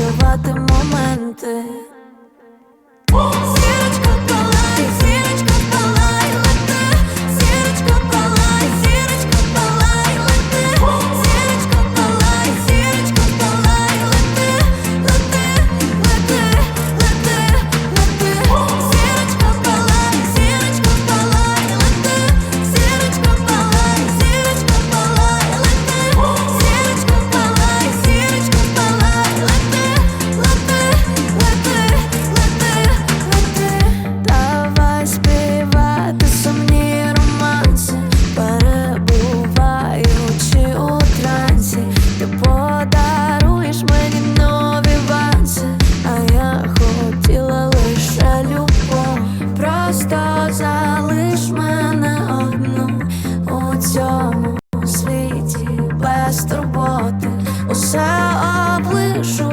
співати моменти. все облишу.